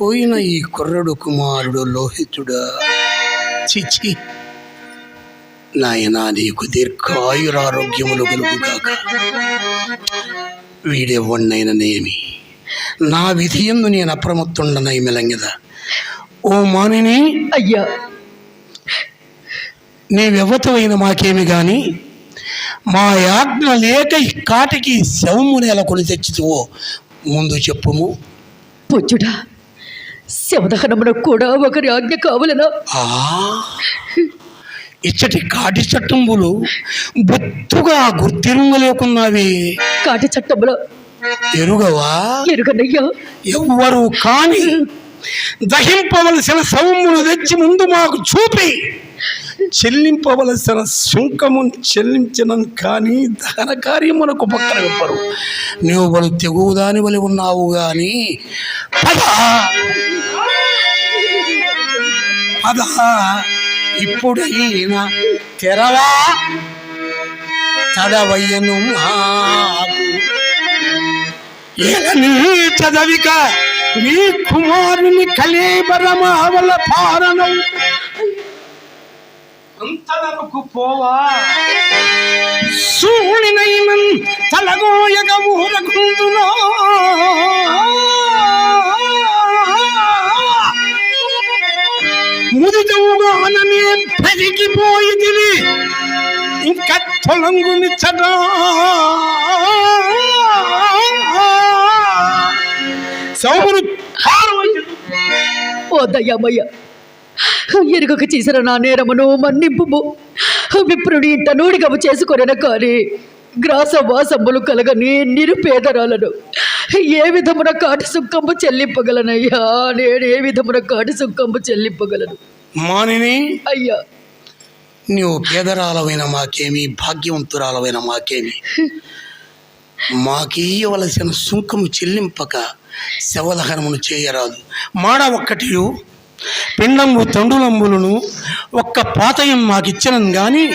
పోయిన ఈ కుర్రడు కుమారుడు లోహితుడా? చిచి నాయనా నీకు దీర్ఘాయురారోగ్యములు కలుగుగాక. వీడెవ్వన్నైననేమి నా విధి ఎందు నేను అప్రమత్తుండనై మెలంగదా. ఓ మానిని అయ్యా. నీవెవ్వతమైన మాకేమి గాని? మా యాజ్ఞ లేక కాటికి శవము నెల కొని తెచ్చితువో. ముందు చెప్పుము. పుచ్చుడా శవదహనమునకు కూడా ఒకరి ఆజ్ఞ కావలనా? ఆ ఇచ్చటి కాటి చట్టంబులు బొత్తుగా గుర్తిరుంగ లేకున్నావి. కాటి చట్టములో ఎరుగవా? ఎరుగనయ్యా. ఎవ్వరు కాని దహింపవలసిన శవమును తెచ్చి ముందు మాకు చూపి. చెల్లింపవలసిన శుంకము చెల్లించనని కానీ దహన కార్యమునకు పక్కన చెప్పరు నువ్వు బలు తెగుదాని వలి ఉన్నావు గాని పద. పద ఇప్పుడైనా తెరవా? చదవయ్యను మాకు. ఏలని చదవిక? నీ కుమారుని కలేబరమావల పారణం అంతలకు పోవా? సూళినైనన్ తలగోయగ ఊరకుందునో. ముదిదవుగాననే పెరిగిపోయిదివి ఇంకా తొలంగునిచ్చడా సౌమును ఓ దయ్యమయ్య ఎరుగక చేసిన నా నేరమును మన్నింపు విప్రుడి ఇంట నూడిగము చేసుకొనెన కానీ గ్రాస వాసంబులు కలగని నిరుపేదరాలను ఏ విధమున కాటి సుక్కంబు చెల్లింపగలనయ్యా? నేను ఏ విధమున కాటి సుక్కంబు చెల్లింపగలను? మానిని అయ్యా. నీవు పేదరాలమైన మాకేమి భాగ్యవంతురాలమైన మాకేమి? మాకీయవలసిన సుంకము చెల్లింపక శవదహనమును చేయరాదు. మాడ ఒక్కటియు పిండంబు తండులంబులను ఒక్క పాతయం మాకిచ్చినను గాని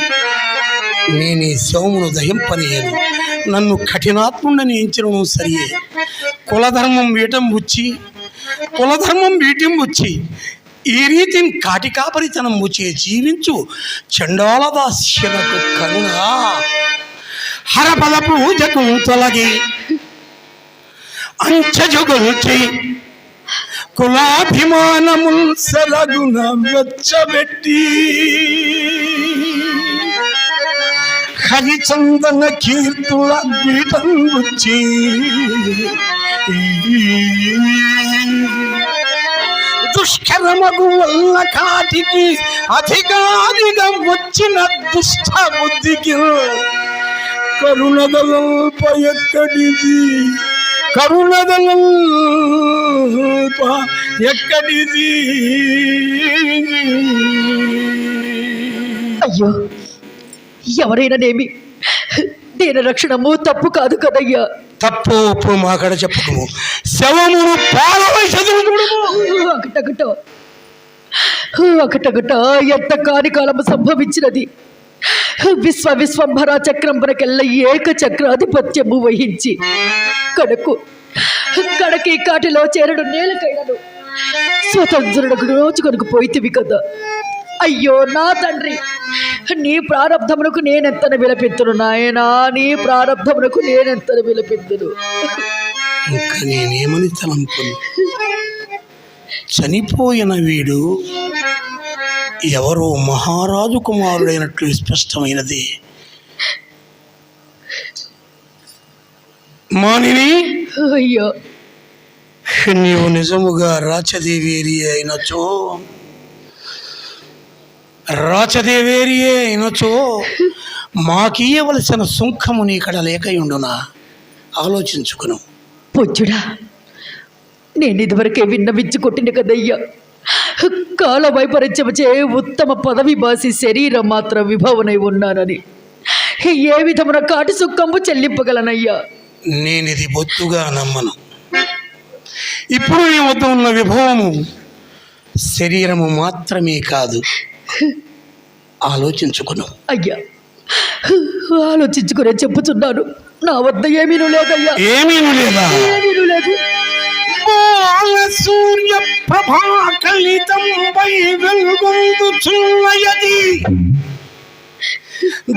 నేను ఈ శవమును దహింపనేయను. నన్ను కఠినాత్ముండని ఎంచడం సరియే. కులధర్మం వీటం బుచ్చి కులధర్మం వీటిం బుచ్చి ఈ రీతిని కాటికాపరితనం వచ్చే జీవించు చండాలదాస్యలకు కరుణ. హరపద పూజకు తొలగి అంచజుగొల్చి కులాభిమానముల్ సరగున వెచ్చబెట్టి హరిచందన కీర్తుల పీఠం వచ్చి దుష్కరమగు వల్ల కాటికి అధికారిగా వచ్చిన దుష్ట బుద్ధికి కరుణదల్ప ఎక్కడిది? కరుణదల్ప ఎక్కడిది? అయ్యో. ఎవరైనానేమి దీని రక్షణము తప్పు కాదు కదయ్యా. తప్పు ఒప్పు మాకడ శవమును పాలవై చదువుతుడము ఒకటొకట ఒకటొకట ఎంత కాని కాలము సంభవించినది. విశ్వ విశ్వంభర చక్రంబరకెల్ల ఏక చక్రాధిపత్యము వహించి కడకు కడకి కాటిలో చేరడు నేలకైనను. స్వతంత్రుడకు రోజు కొనుకు పోయితివి కదా. అయ్యో నా తండ్రి నీ ప్రారంధమునకు నేనెంతన విలపెత్తును నాయనా. నీ ప్రారంధమునకు నేనెంతన విలపెత్తును. ఇంకా నేనేమని తలంపును? చనిపోయిన వీడు ఎవరో మహారాజు కుమారుడైనట్లు స్పష్టమైనది. మానిని అయ్యో. నీవు నిజముగా రాచదేవేరి అయినచో. రాచదేవేరి అయినచో మాకీయవలసిన సుంకము నీకడ లేకయుండునా? ఆలోచించుకును. పొచ్చుడా నేను ఇదివరకే విన్నవించి కొట్టిన కదయ్యా. కాల వైపరీత్యమచే ఉత్తమ పదవి బాసి శరీరం మాత్రం విభవనై ఉన్నానని. ఏ విధమున కాటి సుక్కంబు చెల్లింపగలనయ్యా. నేనిది బొత్తుగా నమ్మను. ఇప్పుడు నీ వద్ద ఉన్న విభవము శరీరము మాత్రమే కాదు. ఆలోచించుకును అయ్యా ఆలోచించుకునే చెప్పుతున్నాను. నా వద్ద ఏమీనూ లేదయ్యా. ఏమీ లేదా? ఏమీనూ లేదు. సూర్య ప్రభా కలితంపై వెలుగొందుచున్నయది.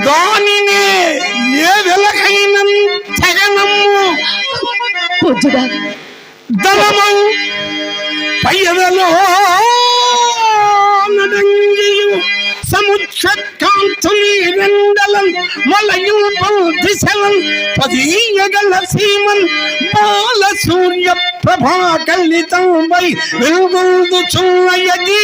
దానినే ఏ వెలకైన తెగనమ్ము పూజ్యుడా దళము పయ్యదలో సముచ్చకాంతులి రెండలం మలయుపం దిశలం పదీయగల సీమన్ బాల సూర్య ప్రభా కలితం వై వెలుగొందుచున్నయది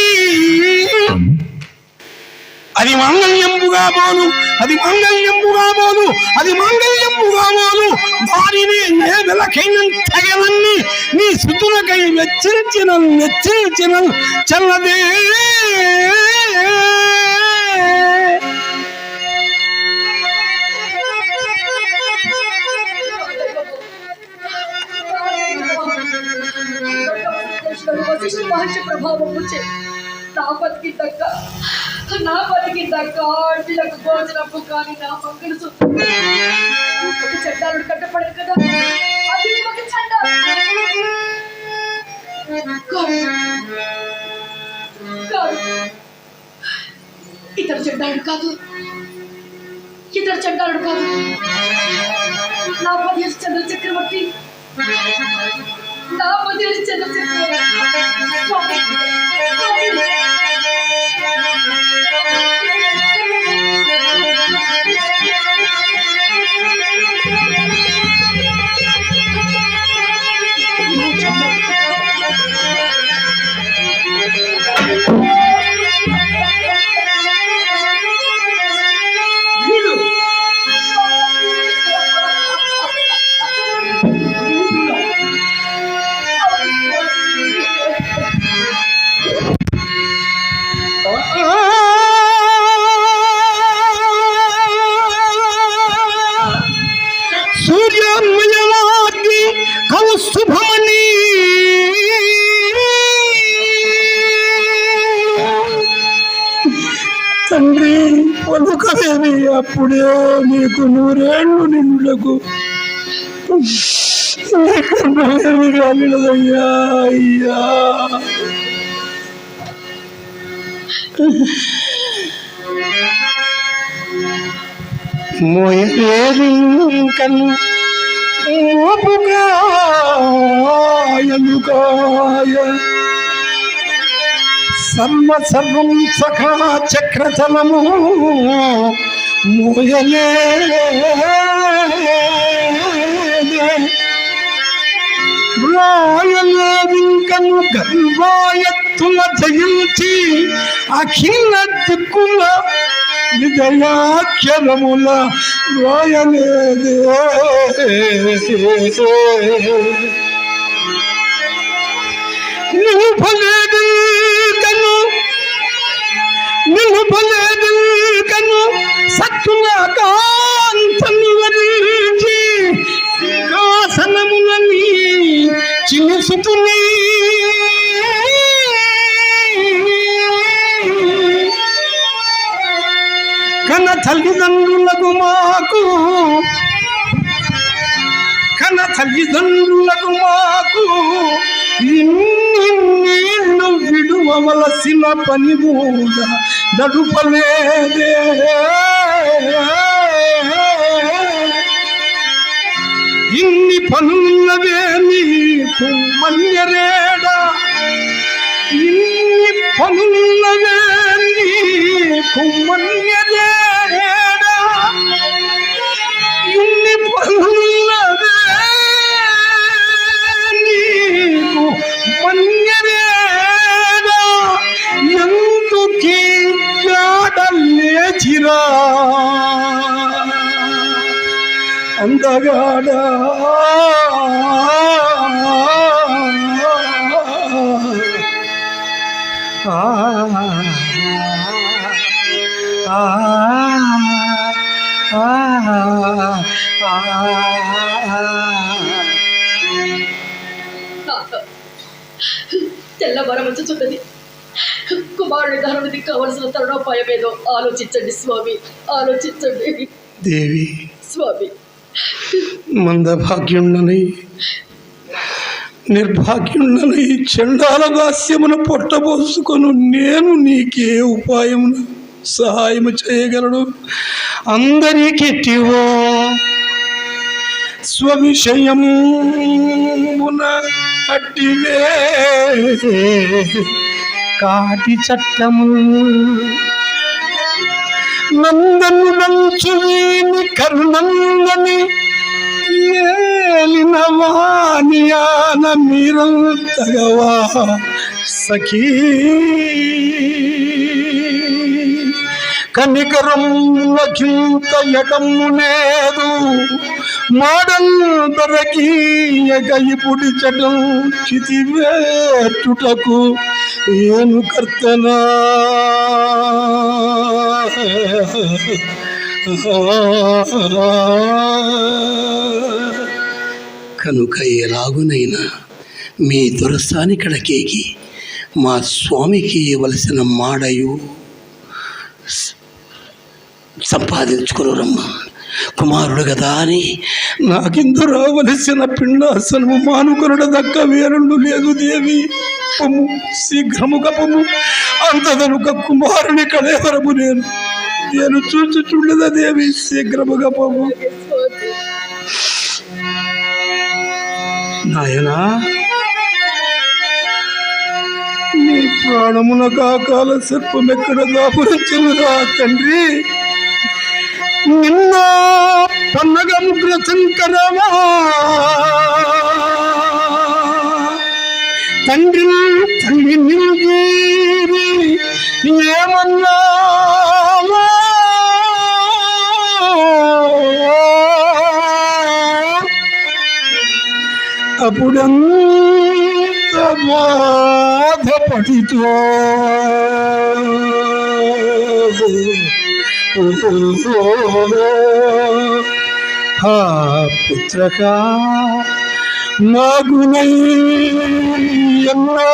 అది మాంగళ్యంబుగా పోను అది మాంగళ్యంబుగా పోను అది మాంగళ్యంబుగా పోను వారిని ఏ వెలకైన తెగనన్ని నీ సుతులకై వెచ్చరించిన వెచ్చరించిన చల్లదే. వశిష్ఠ మహర్షి ప్రభావం వచ్చే నా బతికి తగ్గ నా బతికి తగ్గ ఆంటీలకు భోజనము కానీ నా మంగళ ఒక చండాలుడు కట్టపడదు కదా అది ఒక చండాలు కాదు. ఇతర చెడ్డాడు కాదు. ఇతర చెడ్డాడు కాదు. నా పదిహేను చంద్ర చక్రవర్తి. నా పదిహేను చంద్ర చక్రవర్తి. అప్పుడే నీకు నూరేళ్ళు నిన్నులకు నీకన్నమేమి అయ్యా. మోయలేరింకను మోపుగాయలుగాయ సర్వ సర్వం సఖా చక్రచలము మోయలే రాయలేరింకను గర్వాయత్తుల జయించి అఖిల దిక్కుల విజయాక్షరముల రాయలేదే. నిలుపలేదు సత్తుల కాంతను వరించి సింహాసనములని చిలుసుతుని కన తల్లిదండ్రులకు మాకు కన తల్లిదండ్రులకు మాకు ఇన్నిన్నేళ్ళు నీళ్ళు విడువవలసిన పని కూడా నడుపలేదే. ഇന്നി പന്നുള്ള വേണി കുമ്മഞ്ഞരേട ഇന്നി പന്നുള്ള വേണി കുമ്മഞ്ഞ అందగాడా ఆ. ఆ. తెల్లబరమచ్చుతున్నది కుమారుడి ధనుడికి కావలసిన తరుణోపాయం ఏదో ఆలోచించండి స్వామి. ఆలోచించండి. దేవి. స్వామి. మందభాగ్యుండని నిర్భాగ్యుండని చండాల దాస్యమును పొట్టబోసుకొను. నేను నీకే ఉపాయమును సహాయము చేయగలను. అందరికెట్టివో స్వవిషయమున అట్టివే. కాటి చట్టము నందను నంచు వీని కరుణందని ఏలిన వాణియాన మీరంతగవా సఖీ. కనికరం లఖింత యకమునేదు మాడందరకీయక ఇపుడి చటం చితివేటుటకు ఏను కర్తనా కనుక ఎలాగునైనా మీ దురస్థాని కడకేకి మా స్వామికి ఇవ్వలసిన మాడయు స- సంపాదించుకుని కుమారుడు కదా అని. నాకిందు రావలసిన పిండాసనము మానుకొనడ దక్క వేరుండు లేదు దేవి. పొమ్ము శీఘ్రముగా పొమ్ము అంతదనుక కుమారుని కళేవరము నేను. నేను చూచి చూడదా దేవి శీఘ్రముగా పొమ్ము నాయనా నీ ప్రాణమున కాకాల సర్పం ఎక్కడ దాపురించనురా తండ్రి? నిన్న పన్నగ ముగ్ర శంకరమా తండ్రి తల్లి నిలుగేరి ఏమన్నా అప్పుడంత బాధపడితో పుత్రక నాగునై ఎన్నో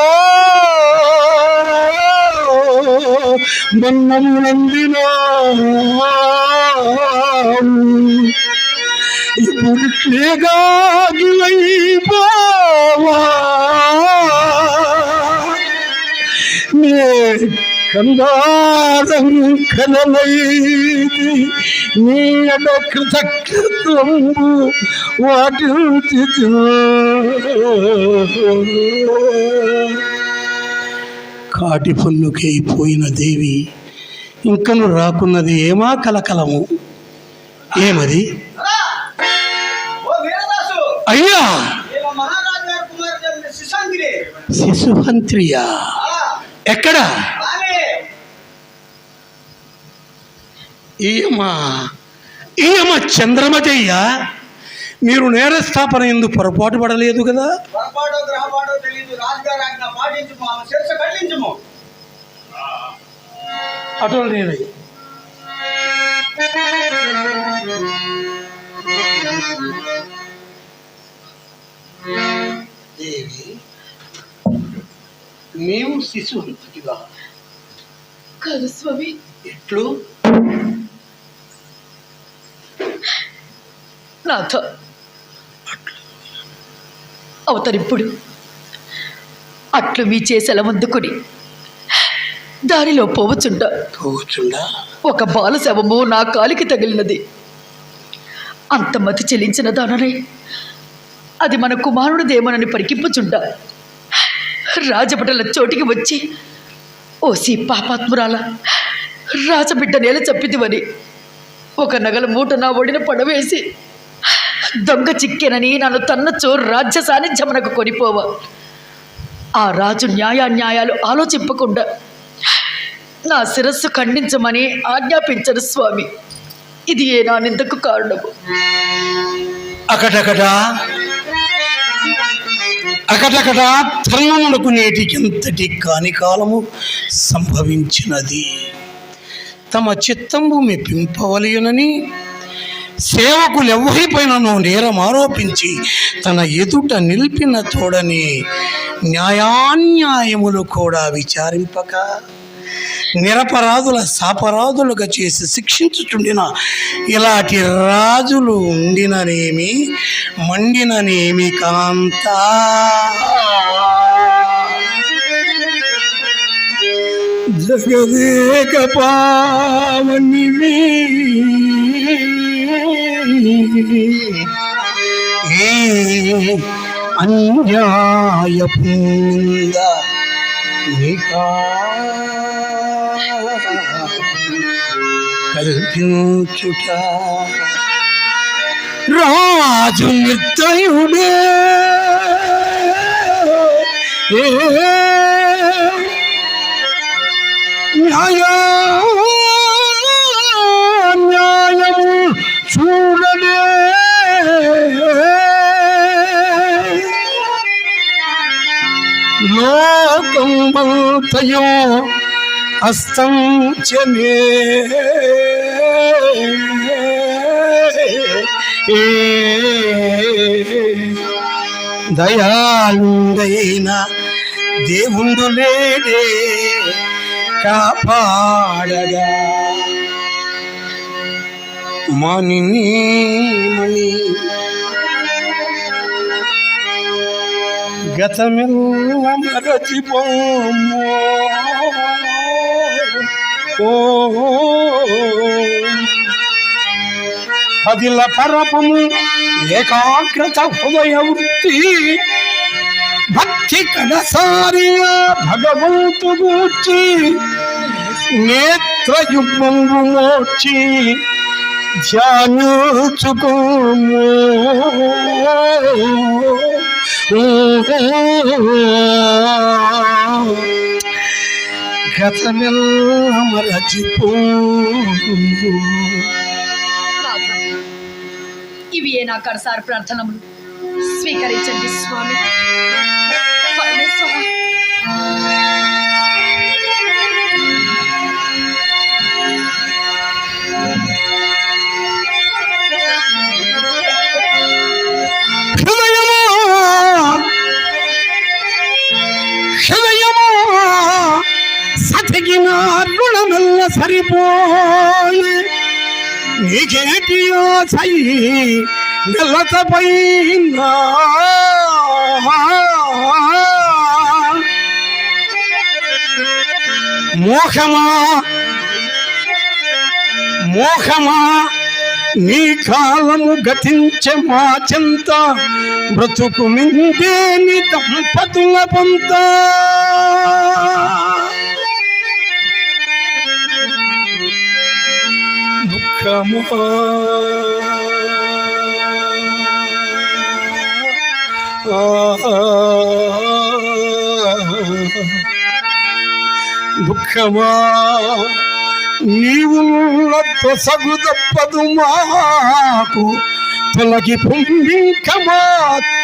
బన్నమునందినా ఇప్పుడు పోవా నే కందారం కలలైది నీ అడ కృతజ్ఞత్వంబు వాటి కాటి పన్నుకై పోయిన దేవి ఇంకను రాకున్నది ఏమా కలకలము? ఏమది? అయ్యా! శిశుహంత్రియా ఎక్కడ? ఈయమా ఈయమ చంద్రమతయ్య మీరు నేరస్థాపన ఎందు పొరపాటు పడలేదు కదా? పొరపాటో గ్రహపాటో తెలియదు రాజుగారి ఆజ్ఞ పాటించము ఆమె శిరస ఖండించము అటు నేను దేవి నీవు శిశుహంతుడిగా కాదు స్వామి. ఎట్లు? నాథ. అవతరిప్పుడు అట్లు మీ చేసెల ముందుకుని. దారిలో పోవచుండ. పోవచ్చుండా ఒక బాల శవము నా కాలికి తగిలినది. అంత మతి చెల్లించిన దాననే. అది మన కుమారుడిదేమోనని పరికింపుచుండ. రాజభటల చోటికి వచ్చి ఓసి పాపాత్మురాల రాజబిడ్డ నేల చప్పిదివని. ఒక నగల మూట నా ఒడిన పడవేసి దొంగ చిక్కెనని నన్ను తన్నచో రాజ్య సాన్నిధ్యమునకు కొనిపోవ. ఆ రాజు న్యాయాన్యాయాలు ఆలోచింపకుండా నా శిరస్సు ఖండించమని ఆజ్ఞాపించరు స్వామి. ఇది ఏ నా నిందకు కారణము? అకటకట. అకటకట ధర్మమునకు నేటికి ఎంతటి కాని కాలము సంభవించినది. తమ చిత్తంబు సేవకులు సేవకులెవ్వరిపైనను నేరం ఆరోపించి తన ఎదుట నిలిపిన తోడని న్యాయాన్యాయములు కూడా విచారింపక నిరపరాధుల సాపరాధులుగా చేసి శిక్షించుచుండిన ఇలాంటి రాజులు ఉండిననేమి మండిననేమి కాంత? జగదేక పావనివి ఏ కల్పించుట రాజు నిర్దయుడే న్యాయ లోకంతయో అస్తంచనే దయాళుడైన దేవుండు లేడే కాపాడగా. మణిని మణి గతమెల్ల మరచిపోము ఓ పదిల పరపము ఏకాగ్రత హృదయ వృత్తి భక్తి కడసారిగా భగవంతు గూర్చి నేత్రయుగ్మంబు మోర్చి ధ్యానించుకోము. గతమెల్ల మరచిపో ఇవి ఏ నా కడసారి ప్రార్థనములు. స్వీకరించండి స్వామి. పోయి సరిపోయి నీకేటియో సై నెలతపైన మోహమా మోహమా నీ కాలము గతించే మా చింత బ్రతుకు మిందే నీ దంపతుల పంతా. దుఃఖము దుఃఖమా ah, ah, ah. నీవు సగు తప్పదు మాకు. తొలగి పుండికమా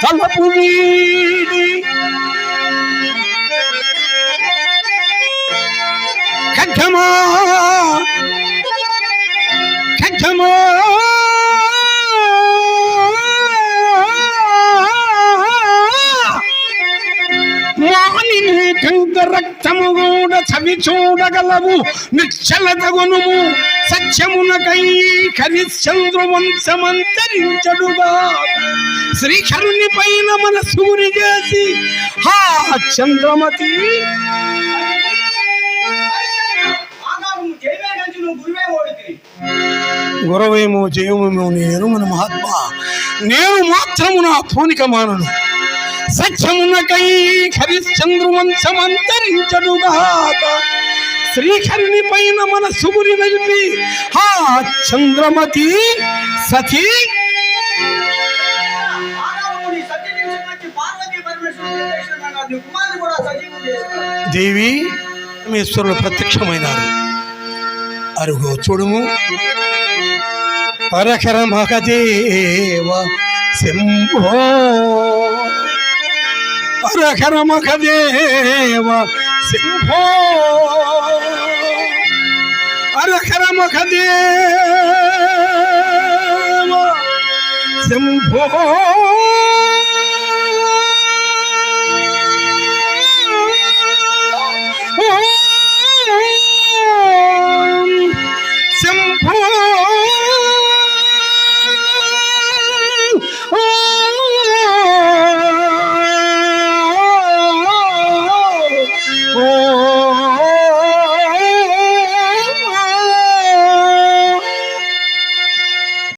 తలపు వీడి. కంక చవి చూడగలవు నిశ్చలతగునుము. సత్యమునకై హరిశ్చంద్ర వంశమంతరించడుగా. శ్రీకరుని పైన మన సూరి చేసి హా చంద్రమతి! గురవేమో జయమేమో నేను మన మహాత్మా. నేను మాత్రము నా పూనిక మానను. సత్యమునకై హరిశ్చంద్రు వంశమంతరించడుగాక శ్రీహరిని పైన మన సుగురి నిలిపి హా చంద్రమతి సతీ! దేవి ఈశ్వరులు ప్రత్యక్షమైనారు. అరుగో చూడుము. పరకర మహదేవ శంభో. పరకర మహదేవ శంభో పరకర